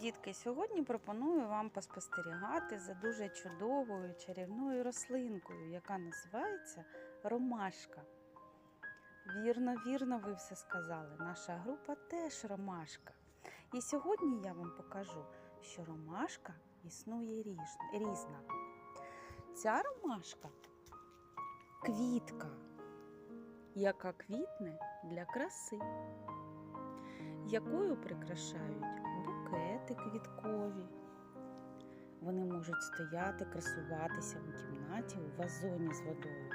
Дітки, сьогодні пропоную вам поспостерігати за дуже чудовою чарівною рослинкою, яка називається ромашка. Вірно, вірно, ви все сказали. Наша група теж ромашка. І сьогодні я вам покажу, що ромашка існує різна. Ця ромашка квітка, яка квітне для краси, якою прикрашають букети квіткові. Вони можуть стояти, красуватися у кімнаті у вазоні з водою.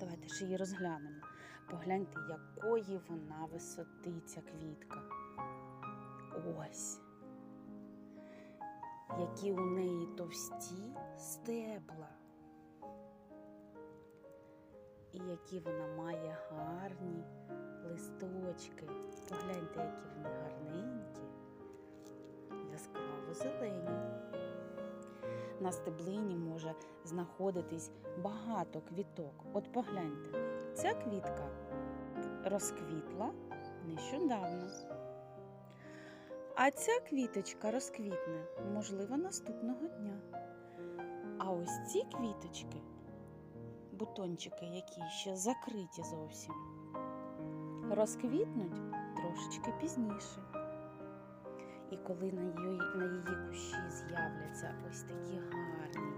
Давайте ж її розглянемо. Погляньте, якої вона висоти ця квітка. Ось. Які у неї товсті стебла. І які вона має гарні листочки. Погляньте, які вони зелені. На стеблині може знаходитись багато квіток. От погляньте, ця квітка розквітла нещодавно. А ця квіточка розквітне, можливо, наступного дня. А ось ці квіточки, бутончики, які ще закриті зовсім, розквітнуть трошечки пізніше. І коли на її, на її кущі з'являться ось такі гарні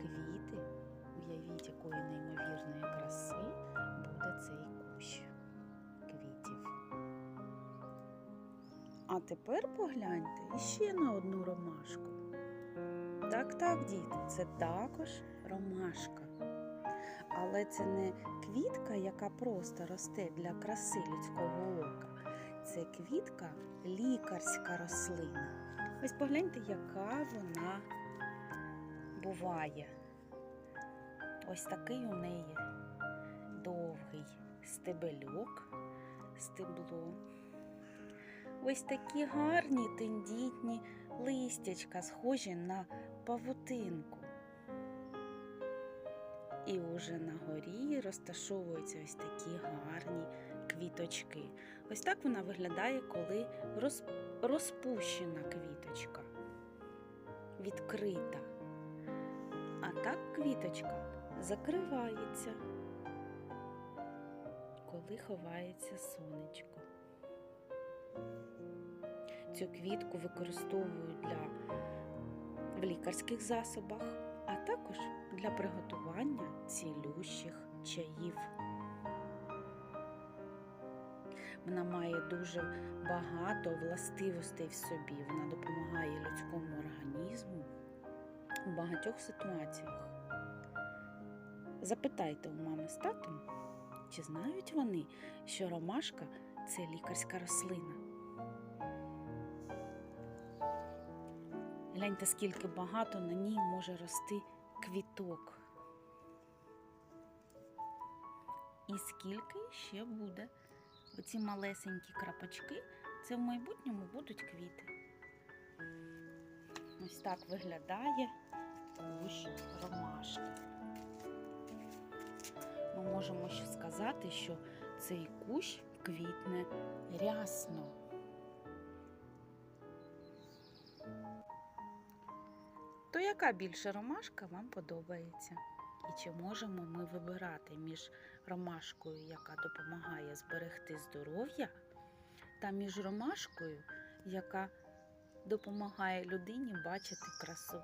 квіти, уявіть, якої неймовірної краси буде цей кущ квітів. А тепер погляньте іще на одну ромашку. Так, так, діти, це також ромашка. Але це не квітка, яка просто росте для краси людського ока. Це квітка лікарська рослина. Ось погляньте, яка вона буває. Ось такий у неї довгий стебельок, стебло. Ось такі гарні тендітні листячка, схожі на павутинку. І уже на горі розташовуються ось такі гарні квіточки. Ось так вона виглядає, коли розпущена квіточка, відкрита. А так квіточка закривається, коли ховається сонечко. Цю квітку використовують для в лікарських засобах, а також для приготування цілющих чаїв. Вона має дуже багато властивостей в собі. Вона допомагає людському організму у багатьох ситуаціях. Запитайте у мами з татом, чи знають вони, що ромашка це лікарська рослина. Гляньте, скільки багато на ній може рости квіток. І скільки ще буде. Оці малесенькі крапочки це в майбутньому будуть квіти. Ось так виглядає кущ ромашки. Ми можемо ще сказати, що цей кущ квітне рясно. То яка більше ромашка вам подобається? І чи можемо ми вибирати між ромашкою, яка допомагає зберегти здоров'я, та між ромашкою, яка допомагає людині бачити красу?